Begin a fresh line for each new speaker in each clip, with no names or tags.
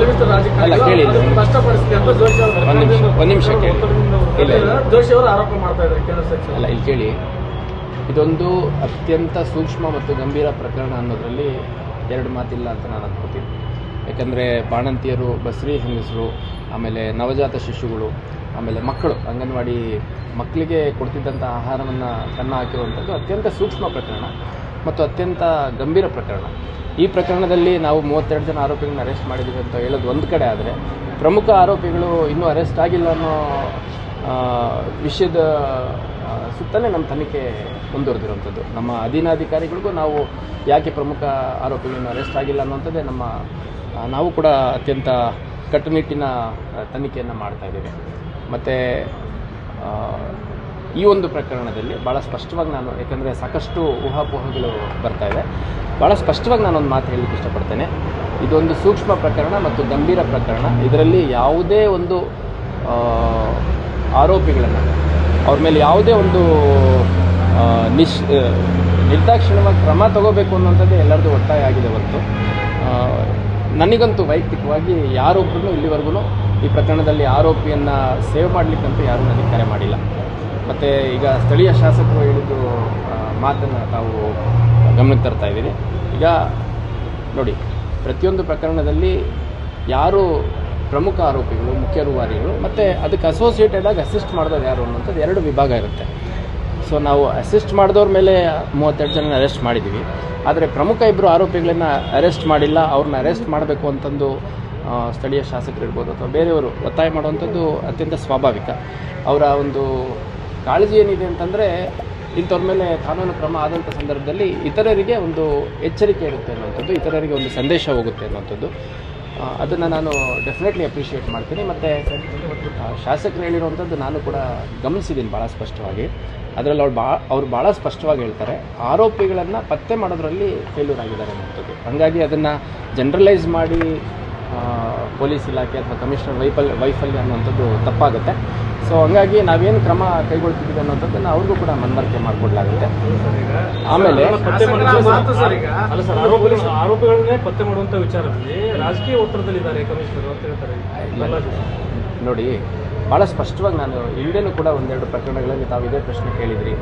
ವರಿಷ್ಠ
ಅಲ್ಲ, ಕೇಳಿ
ಮಾಡಿದ್ರು
ಇಲ್ಲಿ.
ಕಷ್ಟ ಕಷ್ಟಪಡಿಸಿದೆ ಅಂತ ಜೋಶಿ ಅವರು
ನಿಮಿಷ.
ಜೋಶಿ ಅವರು ಆರೋಪ ಮಾಡ್ತಾ ಇದ್ದಾರೆ ಕೇಂದ್ರ ಸಚಿವರು.
ಅಲ್ಲ ಇಲ್ಲಿ ಕೇಳಿ. ಇದೊಂದು ಅತ್ಯಂತ ಸೂಕ್ಷ್ಮ ಮತ್ತು ಗಂಭೀರ ಪ್ರಕರಣ ಅನ್ನೋದರಲ್ಲಿ ಎರಡು ಮಾತಿಲ್ಲ ಅಂತ ನಾನು ಅನ್ಕೋತೀನಿ. ಯಾಕಂದರೆ ಬಾಣಂತಿಯರು ಬಸ್ರಿ ಹೆಂಗಸರು ಆಮೇಲೆ ನವಜಾತ ಶಿಶುಗಳು ಆಮೇಲೆ ಮಕ್ಕಳು ಅಂಗನವಾಡಿ ಮಕ್ಕಳಿಗೆ ಕೊಡ್ತಿದ್ದಂಥ ಆಹಾರವನ್ನು ಕಣ್ಣು ಹಾಕಿರುವಂಥದ್ದು ಅತ್ಯಂತ ಸೂಕ್ಷ್ಮ ಪ್ರಕರಣ. ಮತ್ತು ಅತ್ಯಂತ ಗಂಭೀರ ಪ್ರಕರಣ. ಈ ಪ್ರಕರಣದಲ್ಲಿ ನಾವು ಮೂವತ್ತೆರಡು ಜನ ಆರೋಪಿಗಳನ್ನ ಅರೆಸ್ಟ್ ಮಾಡಿದ್ದೀವಿ ಅಂತ ಹೇಳೋದು ಒಂದು ಕಡೆ ಆದರೆ, ಪ್ರಮುಖ ಆರೋಪಿಗಳು ಇನ್ನೂ ಅರೆಸ್ಟ್ ಆಗಿಲ್ಲ ಅನ್ನೋ ವಿಷಯದ ಸುತ್ತಲೇ ನಮ್ಮ ತನಿಖೆ ಮುಂದುವರೆದಿರುವಂಥದ್ದು. ನಮ್ಮ ಅಧೀನಾಧಿಕಾರಿಗಳಿಗೂ ನಾವು ಯಾಕೆ ಪ್ರಮುಖ ಆರೋಪಿಗಳನ್ನು ಅರೆಸ್ಟ್ ಆಗಿಲ್ಲ ಅನ್ನುವಂಥದ್ದೇ ನಮ್ಮ ನಾವು ಕೂಡ ಅತ್ಯಂತ ಕಟ್ಟುನಿಟ್ಟಿನ ತನಿಖೆಯನ್ನು ಮಾಡ್ತಾ ಮತ್ತು ಈ ಒಂದು ಪ್ರಕರಣದಲ್ಲಿ ಭಾಳ ಸ್ಪಷ್ಟವಾಗಿ ನಾನು, ಯಾಕಂದರೆ ಸಾಕಷ್ಟು ಊಹಾಪೋಹಗಳು ಬರ್ತಾ ಇದೆ. ಭಾಳ ಸ್ಪಷ್ಟವಾಗಿ ನಾನೊಂದು ಮಾತು ಹೇಳಲಿಕ್ಕೆ ಇಷ್ಟಪಡ್ತೇನೆ. ಇದೊಂದು ಸೂಕ್ಷ್ಮ ಪ್ರಕರಣ ಮತ್ತು ಗಂಭೀರ ಪ್ರಕರಣ. ಇದರಲ್ಲಿ ಯಾವುದೇ ಒಂದು ಆರೋಪಿಗಳನ್ನು, ಅವ್ರ ಮೇಲೆ ಯಾವುದೇ ಒಂದು ನಿಶ್ ನಿರ್ದಾಕ್ಷಿಣ್ಯವಾಗಿ ಕ್ರಮ ತಗೋಬೇಕು ಅನ್ನೋಂಥದ್ದೇ ಎಲ್ಲರದ್ದು ಒತ್ತಾಯ ಆಗಿದೆ ಹೊರತು. ನನಗಂತೂ ವೈಯಕ್ತಿಕವಾಗಿ ಯಾರೊಬ್ಬರೂ ಇಲ್ಲಿವರೆಗೂ ಈ ಪ್ರಕರಣದಲ್ಲಿ ಆರೋಪಿಯನ್ನು ಸೇವ್ ಮಾಡಲಿಕ್ಕಂತೂ ಯಾರೂ ನನಗೆ ಕರೆ ಮಾಡಿಲ್ಲ. ಮತ್ತು ಈಗ ಸ್ಥಳೀಯ ಶಾಸಕರು ಹೇಳಿದ್ದು ಮಾತನ್ನು ತಾವು ಗಮನಕ್ಕೆ ತರ್ತಾ ಇದ್ದೀರಿ. ಈಗ ನೋಡಿ, ಪ್ರತಿಯೊಂದು ಪ್ರಕರಣದಲ್ಲಿ ಯಾರು ಪ್ರಮುಖ ಆರೋಪಿಗಳು, ಮುಖ್ಯ ರೂವಾರಿಗಳು, ಮತ್ತು ಅದಕ್ಕೆ ಅಸೋಸಿಯೇಟೆಡ್ ಆಗಿ ಅಸಿಸ್ಟ್ ಮಾಡಿದವ್ರು ಯಾರು ಅನ್ನೋಂಥದ್ದು ಎರಡು ವಿಭಾಗ ಇರುತ್ತೆ. ಸೊ ನಾವು ಅಸಿಸ್ಟ್ ಮಾಡಿದವ್ರ ಮೇಲೆ ಮೂವತ್ತೆರಡು ಜನ ಅರೆಸ್ಟ್ ಮಾಡಿದ್ದೀವಿ. ಆದರೆ ಪ್ರಮುಖ ಇಬ್ಬರು ಆರೋಪಿಗಳನ್ನು ಅರೆಸ್ಟ್ ಮಾಡಿಲ್ಲ, ಅವ್ರನ್ನ ಅರೆಸ್ಟ್ ಮಾಡಬೇಕು ಅಂತಂದು ಸ್ಥಳೀಯ ಶಾಸಕರು ಇರ್ಬೋದು ಅಥವಾ ಬೇರೆಯವರು ಒತ್ತಾಯ ಮಾಡುವಂಥದ್ದು ಅತ್ಯಂತ ಸ್ವಾಭಾವಿಕ. ಅವರ ಒಂದು ಕಾಳಜಿ ಏನಿದೆ ಅಂತಂದರೆ ಇಂಥವ್ರ ಮೇಲೆ ಕಾನೂನು ಕ್ರಮ ಆದಂಥ ಸಂದರ್ಭದಲ್ಲಿ ಇತರರಿಗೆ ಒಂದು ಎಚ್ಚರಿಕೆ ಇರುತ್ತೆ ಅನ್ನುವಂಥದ್ದು, ಇತರರಿಗೆ ಒಂದು ಸಂದೇಶ ಹೋಗುತ್ತೆ ಅನ್ನುವಂಥದ್ದು. ಅದನ್ನು ನಾನು ಡೆಫಿನೆಟ್ಲಿ ಅಪ್ರಿಷಿಯೇಟ್ ಮಾಡ್ತೀನಿ. ಮತ್ತು ಶಾಸಕರು ಹೇಳಿರುವಂಥದ್ದು ನಾನು ಕೂಡ ಗಮನಿಸಿದ್ದೀನಿ ಭಾಳ ಸ್ಪಷ್ಟವಾಗಿ. ಅದರಲ್ಲಿ ಅವ್ರು ಭಾಳ ಅವ್ರು ಭಾಳ ಸ್ಪಷ್ಟವಾಗಿ ಹೇಳ್ತಾರೆ, ಆರೋಪಿಗಳನ್ನು ಪತ್ತೆ ಮಾಡೋದ್ರಲ್ಲಿ ಫೇಲ್ಯೂರ್ ಆಗಿದ್ದಾರೆ ಅನ್ನೋಂಥದ್ದು ಹಾಗಾಗಿ ಅದನ್ನು ಜನರಲೈಸ್ ಮಾಡಿ ಪೊಲೀಸ್ ಇಲಾಖೆ ಅಥವಾ ಕಮಿಷನರ್ ವೈಫಲ್ ವೈಫಲ್ಯ ಅನ್ನುವಂಥದ್ದು ತಪ್ಪಾಗುತ್ತೆ. ಸೊ ಹಂಗಾಗಿ ನಾವೇನು ಕ್ರಮ ಕೈಗೊಳ್ತಿದ್ದೀವಿ ಅನ್ನೋಂಥದ್ದನ್ನು ಅವ್ರಿಗೂ ಕೂಡ ಮನವರಿಕೆ ಮಾಡಿಕೊಡ್ಲಾಗುತ್ತೆ. ಆಮೇಲೆ
ಆರೋಪಿಗಳನ್ನೇ ಪತ್ತೆ ಮಾಡುವಂಥ ವಿಚಾರದಲ್ಲಿ ರಾಜಕೀಯ ಒತ್ತಡದಲ್ಲಿದ್ದಾರೆ ಕಮಿಷನರ್ ಅಂತ ಹೇಳ್ತಾರೆ
ನೋಡಿ ಭಾಳ ಸ್ಪಷ್ಟವಾಗಿ ನಾನು ಹಿಂದೆನೂ ಕೂಡ ಒಂದೆರಡು ಪ್ರಕರಣಗಳಲ್ಲಿ ತಾವು ಇದೇ ಪ್ರಶ್ನೆ ಕೇಳಿದ್ರಿ.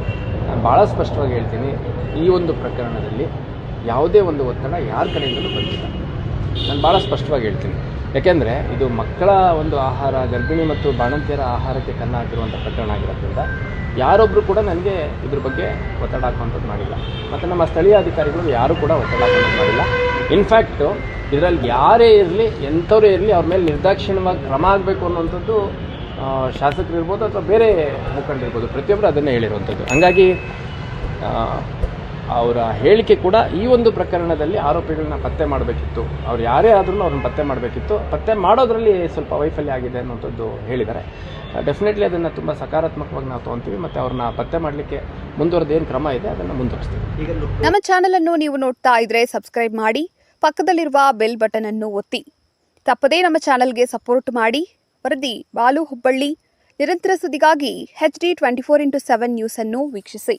ನಾನು ಭಾಳ ಸ್ಪಷ್ಟವಾಗಿ ಹೇಳ್ತೀನಿ ಈ ಒಂದು ಪ್ರಕರಣದಲ್ಲಿ ಯಾವುದೇ ಒಂದು ಒತ್ತಡ ಯಾರ ಕಡೆಯಿಂದಲೂ ಬಂದಿಲ್ಲ. ನಾನು ಭಾಳ ಸ್ಪಷ್ಟವಾಗಿ ಹೇಳ್ತೀನಿ. ಯಾಕೆಂದರೆ ಇದು ಮಕ್ಕಳ ಒಂದು ಆಹಾರ, ಗರ್ಭಿಣಿ ಮತ್ತು ಬಾಣಂತಿಯರ ಆಹಾರಕ್ಕೆ ಕನ್ನ ಹಾಕಿರುವಂಥ ಪ್ರಕರಣ ಆಗಿರೋದ್ರಿಂದ ಯಾರೊಬ್ಬರು ಕೂಡ ನನಗೆ ಇದ್ರ ಬಗ್ಗೆ ಒತ್ತಡ ಹಾಕುವಂಥದ್ದು ಮಾಡಿಲ್ಲ. ಮತ್ತು ನಮ್ಮ ಸ್ಥಳೀಯ ಅಧಿಕಾರಿಗಳು ಯಾರೂ ಕೂಡ ಒತ್ತಡ ಹಾಕುವಂಥದ್ದು ಮಾಡಿಲ್ಲ. ಇನ್ಫ್ಯಾಕ್ಟು ಇದರಲ್ಲಿ ಯಾರೇ ಇರಲಿ, ಎಂಥವರೇ ಇರಲಿ ಅವ್ರ ಮೇಲೆ ನಿರ್ದಾಕ್ಷಿಣ್ಯವಾಗಿ ಕ್ರಮ ಆಗಬೇಕು ಅನ್ನುವಂಥದ್ದು ಶಾಸಕರಿರ್ಬೋದು ಅಥವಾ ಬೇರೆ ಮುಖಂಡರಿರ್ಬೋದು ಪ್ರತಿಯೊಬ್ಬರು ಅದನ್ನೇ ಹೇಳಿರುವಂಥದ್ದು. ಹಂಗಾಗಿ ಅವರ ಹೇಳಿಕೆ ಕೂಡ ಈ ಒಂದು ಪ್ರಕರಣದಲ್ಲಿ ಆರೋಪಿಗಳನ್ನ ಪತ್ತೆ ಮಾಡಬೇಕಿತ್ತು. ಅವ್ರು ಯಾರೇ ಆದ್ರೂ ಅವ್ರನ್ನ ಪತ್ತೆ ಮಾಡಬೇಕಿತ್ತು. ಪತ್ತೆ ಮಾಡೋದ್ರಲ್ಲಿ ಸ್ವಲ್ಪ ವೈಫಲ್ಯ ಆಗಿದೆ ಅನ್ನೋಂಥದ್ದು ಹೇಳಿದ್ದಾರೆ. ಡೆಫಿನೆಟ್ಲಿ ಅದನ್ನು ತುಂಬ ಸಕಾರಾತ್ಮಕವಾಗಿ ನಾವು ತೊಗೊತೀವಿ ಮತ್ತು ಅವ್ರನ್ನ ಪತ್ತೆ ಮಾಡಲಿಕ್ಕೆ ಮುಂದುವರೆದ ಏನು ಕ್ರಮ ಇದೆ ಅದನ್ನು ಮುಂದುವರಿಸ್ತೀವಿ.
ನಮ್ಮ ಚಾನಲನ್ನು ಅನ್ನು ನೀವು ನೋಡ್ತಾ ಇದ್ರೆ ಸಬ್ಸ್ಕ್ರೈಬ್ ಮಾಡಿ ಪಕ್ಕದಲ್ಲಿರುವ ಬೆಲ್ ಬಟನ್ ಅನ್ನು ಒತ್ತಿ. ತಪ್ಪದೇ ನಮ್ಮ ಚಾನಲ್ಗೆ ಸಪೋರ್ಟ್ ಮಾಡಿ. ವರದಿ ಬಾಲು ಹುಬ್ಬಳ್ಳಿ. ನಿರಂತರ ಸುದ್ದಿಗಾಗಿ H D twenty four into seven news ಅನ್ನು ವೀಕ್ಷಿಸಿ.